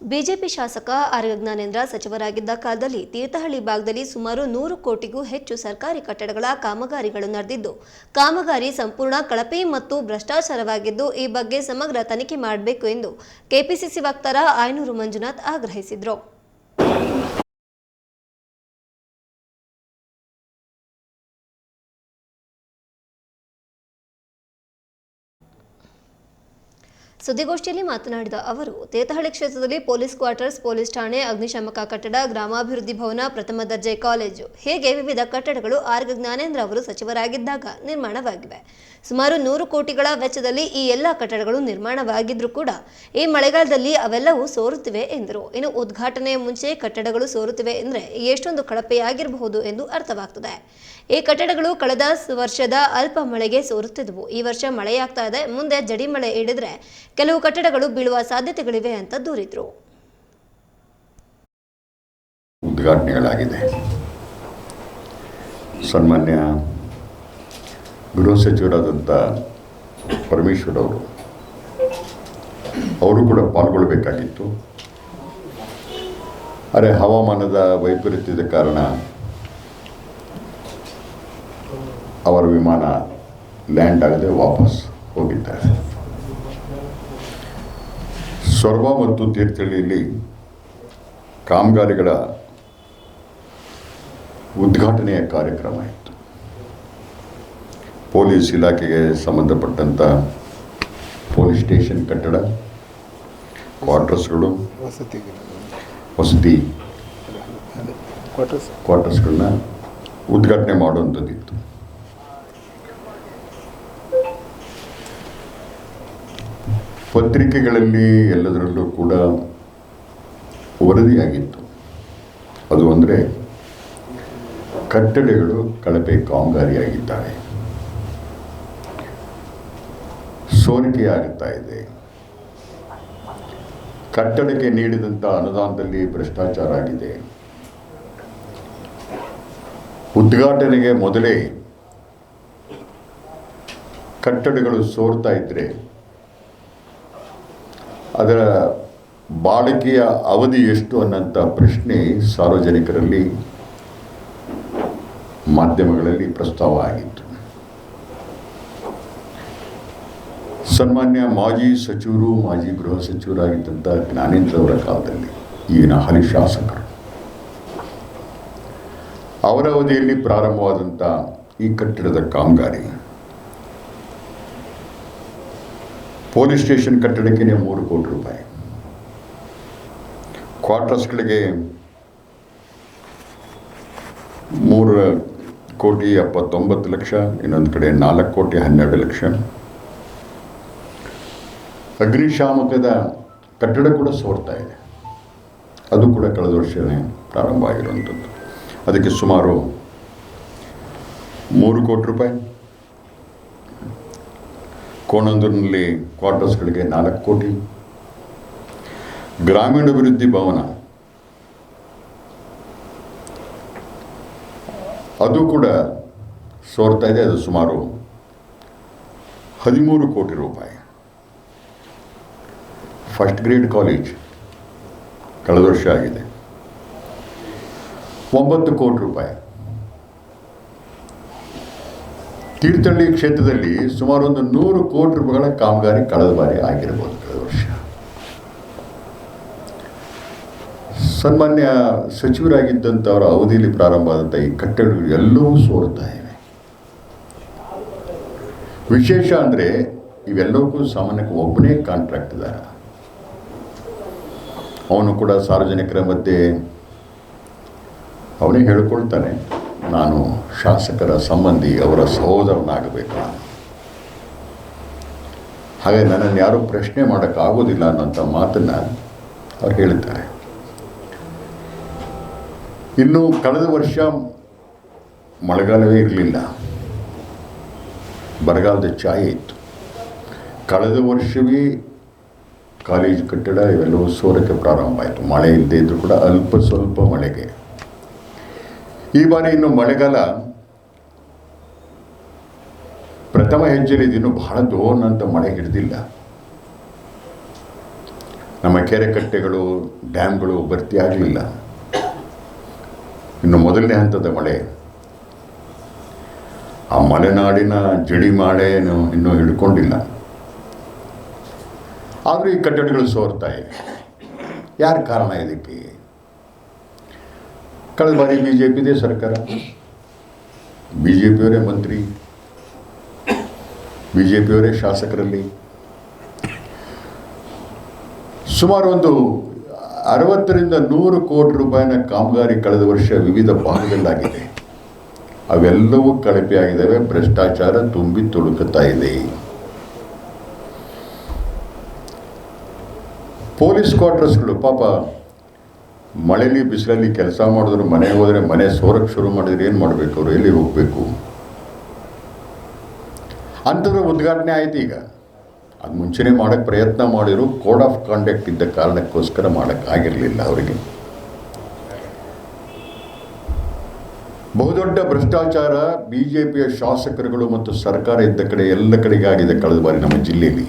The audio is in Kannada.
ಬಿಜೆಪಿ ಶಾಸಕ ಆರ್ಯ ಜ್ಞಾನೇಂದ್ರ ಸಚಿವರಾಗಿದ್ದ ಕಾಲದಲ್ಲಿ ತೀರ್ಥಹಳ್ಳಿ ಭಾಗದಲ್ಲಿ ಸುಮಾರು ನೂರು ಕೋಟಿಗೂ ಹೆಚ್ಚು ಸರ್ಕಾರಿ ಕಟ್ಟಡಗಳ ಕಾಮಗಾರಿಗಳು ನಡೆದಿದ್ದು, ಕಾಮಗಾರಿ ಸಂಪೂರ್ಣ ಕಳಪೆ ಮತ್ತು ಭ್ರಷ್ಟಾಚಾರವಾಗಿದ್ದು, ಈ ಬಗ್ಗೆ ಸಮಗ್ರ ತನಿಖೆ ಮಾಡಬೇಕು ಎಂದು ಕೆಪಿಸಿಸಿ ವಕ್ತಾರ ಆಯನೂರು ಮಂಜುನಾಥ್ ಆಗ್ರಹಿಸಿದರು. ಸುದ್ದಿಗೋಷ್ಠಿಯಲ್ಲಿ ಮಾತನಾಡಿದ ಅವರು, ತೇತಹಳ್ಳಿ ಕ್ಷೇತ್ರದಲ್ಲಿ ಪೊಲೀಸ್ ಕ್ವಾರ್ಟರ್ಸ್, ಪೊಲೀಸ್ ಠಾಣೆ, ಅಗ್ನಿಶಾಮಕ ಕಟ್ಟಡ, ಗ್ರಾಮಾಭಿವೃದ್ಧಿ ಭವನ, ಪ್ರಥಮ ದರ್ಜೆ ಕಾಲೇಜು ಹೇಗೆ ವಿವಿಧ ಕಟ್ಟಡಗಳು ಆರ್ಗ ಜ್ಞಾನೇಂದ್ರ ಅವರು ಸಚಿವರಾಗಿದ್ದಾಗ ನಿರ್ಮಾಣವಾಗಿವೆ. ಸುಮಾರು ನೂರು ಕೋಟಿಗಳ ವೆಚ್ಚದಲ್ಲಿ ಈ ಎಲ್ಲ ಕಟ್ಟಡಗಳು ನಿರ್ಮಾಣವಾಗಿದ್ರೂ ಕೂಡ ಈ ಮಳೆಗಾಲದಲ್ಲಿ ಅವೆಲ್ಲವೂ ಸೋರುತ್ತಿವೆ ಎಂದರು. ಇನ್ನು ಉದ್ಘಾಟನೆಯ ಮುಂಚೆ ಕಟ್ಟಡಗಳು ಸೋರುತ್ತಿವೆ ಎಂದರೆ ಎಷ್ಟೊಂದು ಕಳಪೆಯಾಗಿರಬಹುದು ಎಂದು ಅರ್ಥವಾಗ್ತದೆ. ಈ ಕಟ್ಟಡಗಳು ಕಳೆದ ವರ್ಷದ ಅಲ್ಪ ಮಳೆಗೆ ಸೋರುತ್ತಿದ್ದವು ಈ ವರ್ಷ ಮಳೆಯಾಗ್ತಾ ಇದೆ. ಮುಂದೆ ಜಡಿ ಮಳೆ ಹಿಡಿದ್ರೆ ಕೆಲವು ಕಟ್ಟಡಗಳು ಬೀಳುವ ಸಾಧ್ಯತೆಗಳಿವೆ ಅಂತ ದೂರಿದ್ರು. ಉದ್ಘಾಟನೆಗಳಾಗಿದೆ. ಸನ್ಮಾನ್ಯ ಗೃಹ ಸಚಿವರಾದಂಥ ಪರಮೇಶ್ವರ್ ಅವರು ಅವರು ಕೂಡ ಪಾಲ್ಗೊಳ್ಳಬೇಕಾಗಿತ್ತು. ಅರೆ ಹವಾಮಾನದ ವೈಪರೀತ್ಯದ ಕಾರಣ ಅವರ ವಿಮಾನ ಲ್ಯಾಂಡ್ ಆಗದೆ ವಾಪಸ್ ಹೋಗಿದ್ದಾರೆ. ಸೊರಬ ಮತ್ತು ತೀರ್ಥಹಳ್ಳಿಯಲ್ಲಿ ಕಾಮಗಾರಿಗಳ ಉದ್ಘಾಟನೆಯ ಕಾರ್ಯಕ್ರಮ ಇತ್ತು. ಪೊಲೀಸ್ ಇಲಾಖೆಗೆ ಸಂಬಂಧಪಟ್ಟಂಥ ಪೊಲೀಸ್ ಸ್ಟೇಷನ್ ಕಟ್ಟಡ ಕ್ವಾರ್ಟರ್ಸ್ಗಳು ವಸತಿ ಕ್ವಾರ್ಟರ್ಸ್ ಕ್ವಾರ್ಟರ್ಸ್ಗಳನ್ನ ಉದ್ಘಾಟನೆ ಮಾಡುವಂಥದ್ದಿತ್ತು. ಪತ್ರಿಕೆಗಳಲ್ಲಿ ಎಲ್ಲದರಲ್ಲೂ ಕೂಡ ವರದಿಯಾಗಿತ್ತು. ಅದು ಅಂದರೆ ಕಟ್ಟಡಗಳು ಕಳಪೆ ಕಾಮಗಾರಿಯಾಗಿದ್ದಾವೆ. ಸೋರಿಕೆಯಾಗುತ್ತಾ ಇದೆ. ಕಟ್ಟಡಕ್ಕೆ ನೀಡಿದಂಥ ಅನುದಾನದಲ್ಲಿ ಭ್ರಷ್ಟಾಚಾರ ಆಗಿದೆ. ಉದ್ಘಾಟನೆಗೆ ಮೊದಲೇ ಕಟ್ಟಡಗಳು ಸೋರ್ತಾ ಇದ್ದರೆ ಅದರ ಬಾಳಿಕೆಯ ಅವಧಿ ಎಷ್ಟು ಅನ್ನೋಂಥ ಪ್ರಶ್ನೆ ಸಾರ್ವಜನಿಕರಲ್ಲಿ ಮಾಧ್ಯಮಗಳಲ್ಲಿ ಪ್ರಸ್ತಾವ ಆಗಿತ್ತು. ಸನ್ಮಾನ್ಯ ಮಾಜಿ ಸಚಿವರು, ಮಾಜಿ ಗೃಹ ಸಚಿವರಾಗಿದ್ದಂಥ ಜ್ಞಾನೇಂದ್ರ ಅವರ ಕಾಲದಲ್ಲಿ, ಈಗಿನ ಹಾಲಿ ಶಾಸಕರು. ಅವರ ಅವಧಿಯಲ್ಲಿ ಪ್ರಾರಂಭವಾದಂಥ ಈ ಕಟ್ಟಡದ ಕಾಮಗಾರಿ ಪೊಲೀಸ್ ಸ್ಟೇಷನ್ ಕಟ್ಟಡಕ್ಕೆ ಮೂರು ಕೋಟಿ ರೂಪಾಯಿ. ಕ್ವಾರ್ಟರ್ಸ್ಗಳಿಗೆ ಮೂರು ಕೋಟಿ ಎಪ್ಪತ್ತೊಂಬತ್ತು ಲಕ್ಷ, ಇನ್ನೊಂದು ಕಡೆ ನಾಲ್ಕು ಕೋಟಿ ಹನ್ನೆರಡು ಲಕ್ಷ. ಅಗ್ನಿಶಾಮಕದ ಕಟ್ಟಡ ಕೂಡ ಸೋರ್ತಾ ಇದೆ. ಅದು ಕೂಡ ಕಳೆದ ವರ್ಷವೇ ಪ್ರಾರಂಭ ಆಗಿರುವಂಥದ್ದು ಅದಕ್ಕೆ ಸುಮಾರು ಮೂರು ಕೋಟಿ ರೂಪಾಯಿ. ಕೋಣಂದೂರಿನಲ್ಲಿ ಕ್ವಾರ್ಟರ್ಸ್ಗಳಿಗೆ ನಾಲ್ಕು ಕೋಟಿ. ಗ್ರಾಮೀಣಾಭಿವೃದ್ಧಿ ಭವನ. ಅದು ಕೂಡ ಸೋರ್ತಾ ಇದೆ, ಅದು ಸುಮಾರು ಹದಿಮೂರು ಕೋಟಿ ರೂಪಾಯಿ. ಫಸ್ಟ್ ಗ್ರೇಡ್ ಕಾಲೇಜ್ ಕಳೆದ ವರ್ಷ ಆಗಿದೆ. ಒಂಬತ್ತು ಕೋಟಿ ರೂಪಾಯಿ. ತೀರ್ಥಹಳ್ಳಿ ಕ್ಷೇತ್ರದಲ್ಲಿ ಸುಮಾರು ಒಂದು ನೂರು ಕೋಟಿ ರೂಪಾಯಿಗಳ ಕಾಮಗಾರಿ ಕಳೆದ ಬಾರಿ ಆಗಿರ್ಬೋದು ಕಳೆದ ವರ್ಷ. ಸನ್ಮಾನ್ಯ ಸಚಿವರಾಗಿದ್ದಂಥವರ ಅವಧಿಯಲ್ಲಿ ಪ್ರಾರಂಭ ಆದಂಥ ಈ ಕಟ್ಟಡಗಳು ಎಲ್ಲವೂ ಸೋರ್ತಾ ಇವೆ. ವಿಶೇಷ ಅಂದರೆ ಇವೆಲ್ಲವಕ್ಕೂ ಸಾಮಾನ್ಯಕ್ಕೆ ಒಬ್ಬನೇ ಕಾಂಟ್ರಾಕ್ಟ್ ಇದ್ದಾರ ಅವನು ಕೂಡ ಸಾರ್ವಜನಿಕರ ಮಧ್ಯೆ ಅವನೇ ಹೇಳ್ಕೊಳ್ತಾನೆ. ನಾನು ಶಾಸಕರ ಸಂಬಂಧಿ ಅವರ ಸಹೋದರನಾಗಬೇಕು. ಹಾಗೆ ನನ್ನನ್ನು ಯಾರೂ ಪ್ರಶ್ನೆ ಮಾಡೋಕ್ಕಾಗೋದಿಲ್ಲ ಅನ್ನೋಂಥ ಮಾತನ್ನು ಅವ್ರು ಹೇಳ್ತಾರೆ ಇನ್ನು ಕಳೆದ ವರ್ಷ ಮಳೆಗಾಲವೇ ಇರಲಿಲ್ಲ. ಬರಗಾಲದ ಛಾಯೆ ಇತ್ತು. ಕಳೆದ ವರ್ಷವೇ ಕಾಲೇಜು ಕಟ್ಟಡ ಇವೆಲ್ಲವೂ ಸೋರಕ್ಕೆ ಪ್ರಾರಂಭ ಆಯಿತು ಮಳೆ ಇಲ್ಲದೇ ಇದ್ದರೂ ಕೂಡ ಅಲ್ಪ ಸ್ವಲ್ಪ ಮಳೆಗೆ ಈ ಬಾರಿ ಇನ್ನು ಮಳೆಗಾಲ ಪ್ರಥಮ ಹೆಜ್ಜೆಯಲ್ಲಿ ಇದಿನ್ನೂ ಬಹಳ ದೋನ್ ಅಂತ ಮಳೆ ಹಿಡಿದಿಲ್ಲ. ನಮ್ಮ ಕೆರೆ ಕಟ್ಟೆಗಳು ಡ್ಯಾಮ್ಗಳು ಭರ್ತಿ ಆಗಲಿಲ್ಲ. ಇನ್ನು ಮೊದಲನೇ ಹಂತದ ಮಳೆ. ಆ ಮಲೆನಾಡಿನ ಮಾಳೆ ಇನ್ನೂ ಹಿಡ್ಕೊಂಡಿಲ್ಲ. ಆದರೂ ಈ ಕಟ್ಟಡಗಳು ಸೋರ್ತಾ ಇವೆ. ಯಾರು ಕಾರಣ ಇದಕ್ಕೆ? ಕಳೆದ ಬಾರಿ ಬಿ ಜೆ ಪಿದೇ ಸರ್ಕಾರ. ಬಿ ಜೆ ಪಿಯವರೇ ಮಂತ್ರಿ. ಬಿ ಜೆ ಪಿಯವರೇ ಶಾಸಕರಲ್ಲಿ. ಸುಮಾರು ಒಂದು ಅರವತ್ತರಿಂದ ನೂರು ಕೋಟಿ ರೂಪಾಯಿನ ಕಾಮಗಾರಿ ಕಳೆದ ವರ್ಷ ವಿವಿಧ ಭಾಗದಲ್ಲಾಗಿದೆ. ಅವೆಲ್ಲವೂ ಕಳಪೆಯಾಗಿದ್ದಾವೆ, ಭ್ರಷ್ಟಾಚಾರ ತುಂಬಿ ತುಳುಕುತ್ತಾ ಇದೆ. ಪೊಲೀಸ್ ಕ್ವಾರ್ಟರ್ಸ್ಗಳು ಪಾಪ ಮಳೆಲಿ ಬಿಸಿಲಲ್ಲಿ ಕೆಲಸ ಮಾಡಿದ್ರು, ಮನೆಗೆ ಹೋದರೆ ಮನೆ ಸೋರಕ್ಕೆ ಶುರು ಮಾಡಿದ್ರೆ ಏನು ಮಾಡಬೇಕು ಅವರು? ಎಲ್ಲಿ ಹೋಗಬೇಕು? ಅಂಥದ್ರ ಉದ್ಘಾಟನೆ ಆಯ್ತು ಈಗ. ಅದು ಮುಂಚೆನೇ ಮಾಡೋಕ್ಕೆ ಪ್ರಯತ್ನ ಮಾಡಿದ್ರು, ಕೋಡ್ ಆಫ್ ಕಾಂಡಕ್ಟ್ ಇದ್ದ ಕಾರಣಕ್ಕೋಸ್ಕರ ಮಾಡೋಕ್ಕಾಗಿರಲಿಲ್ಲ ಅವರಿಗೆ. ಬಹುದೊಡ್ಡ ಭ್ರಷ್ಟಾಚಾರ ಬಿ ಜೆ ಪಿಯ ಶಾಸಕರುಗಳು ಮತ್ತು ಸರ್ಕಾರ ಇದ್ದ ಕಡೆ ಎಲ್ಲ ಕಡೆಗೆ ಆಗಿದೆ ಕಳೆದ ಬಾರಿ ನಮ್ಮ ಜಿಲ್ಲೆಯಲ್ಲಿ.